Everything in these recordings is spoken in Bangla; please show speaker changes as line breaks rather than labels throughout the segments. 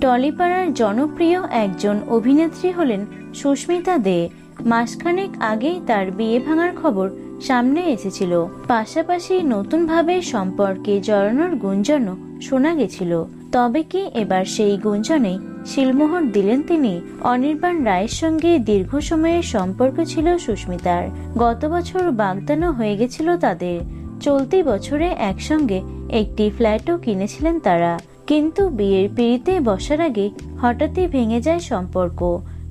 টলিপাড়ার জনপ্রিয় একজন অভিনেত্রী হলেন সুস্মিতা দে। মাসখানেক আগেই তার বিয়ে ভাঙার খবর সামনে এসেছিল। পাশাপাশি নতুনভাবে সম্পর্কে জড়ানোর গুঞ্জনও শোনা গেছিল। তবে কি এবার সেই গুঞ্জনেই শিলমোহর দিলেন তিনি? অনির্বাণ রায়ের সঙ্গে দীর্ঘ সময়ের সম্পর্ক ছিল সুস্মিতার। গত বছর বাগদানও হয়ে গেছিল তাদের। চলতি বছরে একসঙ্গে একটি ফ্ল্যাটও কিনেছিলেন তারা। কিন্তু বিয়ের পিড়িতে বসার আগে হঠাৎই ভেঙে যায় সম্পর্ক।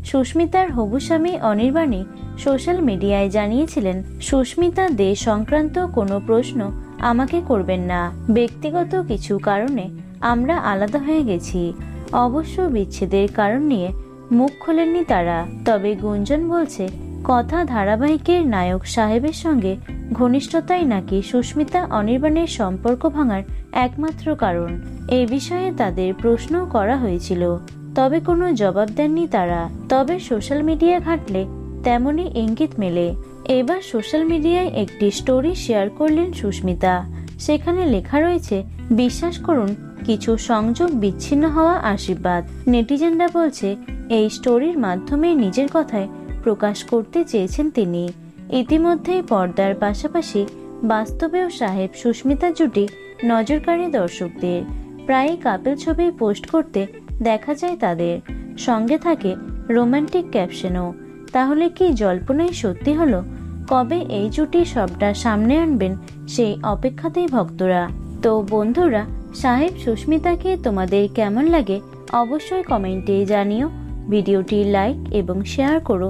সুস্মিতার হবু স্বামী অনির্বাণী সোশ্যাল মিডিয়ায় জানিয়েছিলেন, সুস্মিতা, দে সংক্রান্ত কোনো প্রশ্ন আমাকে করবেন না। ব্যক্তিগত কিছু কারণে আমরা আলাদা হয়ে গেছি। অবশ্য বিচ্ছেদের কারণ নিয়ে মুখ খোলেননি তারা। তবে গুঞ্জন বলছে কথা ধারাবাহিকের নায়ক সাহেবের সঙ্গে ঘনিষ্ঠতাই নাকি সুস্মিতা অনির্বাণের সম্পর্ক ভাঙার একমাত্র কারণ। এ বিষয়ে তাদের প্রশ্ন করা হয়েছিল। তবে কোনো জবাব দেননি তারা। তবে সোশ্যাল মিডিয়া ঘাটলে তেমনই ইঙ্গিত মেলে। এবার সোশ্যাল মিডিয়ায় একটি স্টোরি শেয়ার করলেন সুস্মিতা। সেখানে লেখা রয়েছে, বিশ্বাস করুন, কিছু সংযোগ বিচ্ছিন্ন হওয়া আশীর্বাদ। নেটিজেনরা বলছে, এই স্টোরির মাধ্যমে নিজের কথায় প্রকাশ করতে চেয়েছেন তিনি। ইতিমধ্যেই পর্দার পাশাপাশি বাস্তবেও সাহেব সুস্মিতা জুটি নজরকারী দর্শকদের। প্রায়ই কাপেল ছবি পোস্ট করতে দেখা যায় তাদের। সঙ্গে থাকে রোমান্টিক ক্যাপশনও। তাহলে কি জল্পনাই সত্যি হলো? কবে এই জুটি সবটা সামনে আনবেন সেই অপেক্ষাতেই ভক্তরা। তো বন্ধুরা, সাহেব সুস্মিতাকে তোমাদের কেমন লাগে অবশ্যই কমেন্টে জানিও। ভিডিওটি লাইক এবং শেয়ার করো।